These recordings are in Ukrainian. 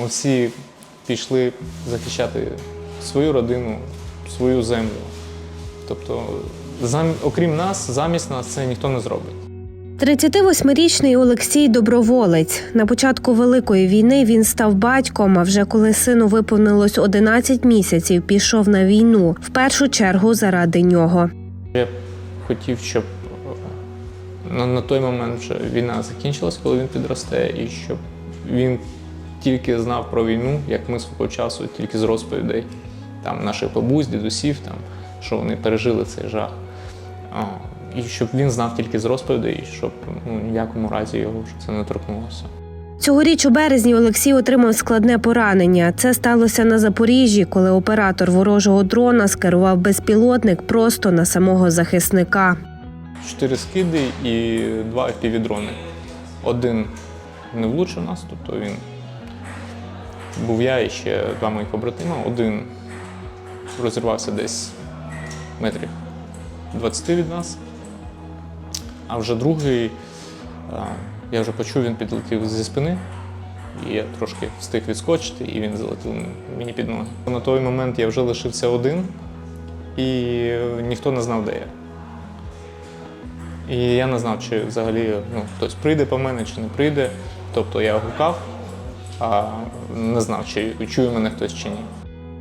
Ми всі пішли захищати свою родину, свою землю. Тобто, зам... окрім нас, замість нас це ніхто не зробить. 38-річний Олексій доброволець. На початку великої війни він став батьком. А вже коли сину виповнилось 11 місяців, пішов на війну в першу чергу заради нього. Я хотів, щоб е, на, на той момент вже війна закінчилась, коли він підросте, і щоб він тільки знав про війну, як ми свого часу, тільки з розповідей там, наших бабусь, дідусів, там, що вони пережили цей жах. А, і щоб він знав тільки з розповідей, щоб ну, ніякому разі його це не торкнулося. Цьогоріч у березні Олексій отримав складне поранення. Це сталося на Запоріжжі, коли оператор ворожого дрона скерував безпілотник просто на самого захисника. Чотири скиди і два півдрони. Один не влучив нас, тобто він був я і ще два моїх побратима. Один розірвався десь метрів 20 від нас, а вже другий, я вже почув, він підлетів зі спини, і я трошки встиг відскочити, і він залетів мені під ноги. На той момент я вже лишився один, і ніхто не знав, де я. І я не знав, чи взагалі ну, хтось прийде по мене, чи не прийде. Тобто я гукав, не знав, чи чує мене хтось чи ні.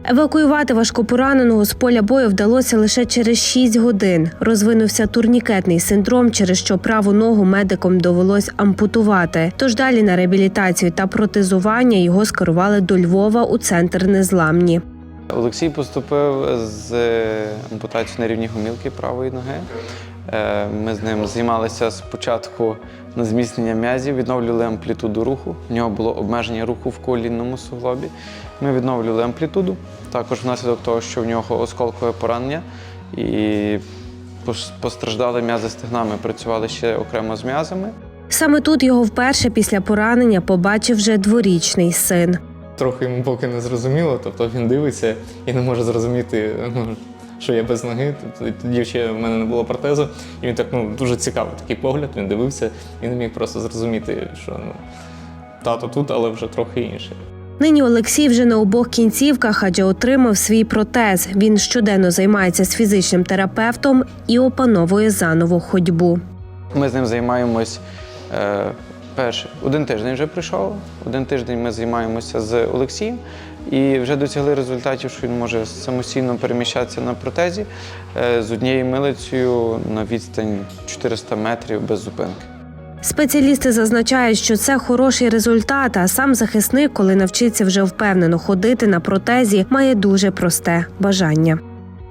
Евакуювати важкопораненого з поля бою вдалося лише через 6 годин. Розвинувся турнікетний синдром, через що праву ногу медикам довелось ампутувати. Тож далі на реабілітацію та протезування його скерували до Львова у центр незламні. Олексій поступив з ампутацією на рівні гомілки правої ноги. Е, Ми з ним займалися спочатку на зміцнення м'язів, відновлювали амплітуду руху. У нього було обмеження руху в колінному суглобі. Ми відновлювали амплітуду. Також внаслідок того, що в нього осколкове поранення і постраждали м'язи стегна. Ми працювали ще окремо з м'язами. Саме тут його вперше після поранення побачив вже дворічний син. Трохи йому поки не зрозуміло, тобто він дивиться і не може зрозуміти, ну, що я без ноги. Тобто Тоді ще в мене не було протезу, і він так ну, дуже цікавий такий погляд, він дивився і не міг просто зрозуміти, що ну, тато тут, але вже трохи інше. Нині Олексій вже на обох кінцівках, адже отримав свій протез. Він щоденно займається з фізичним терапевтом і опановує заново ходьбу. Ми з ним займаємось е, перший один тиждень вже прийшов. Один тиждень ми займаємося з Олексієм і вже досягли результатів, що він може самостійно переміщатися на протезі е, з однією милицею на відстань 400 метрів без зупинки. Спеціалісти зазначають, що це хороший результат. А сам захисник, коли навчиться вже впевнено ходити на протезі, має дуже просте бажання.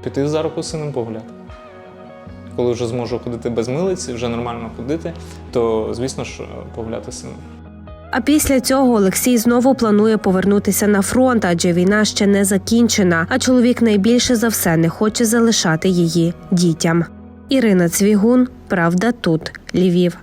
Піти за руку сином погуляти. Коли вже зможу ходити без милиці, вже нормально ходити, то звісно ж погуляти з. А після цього Олексій знову планує повернутися на фронт, адже війна ще не закінчена. А чоловік найбільше за все не хоче залишати її дітям. Ірина Цвігун, Правда, тут Львів.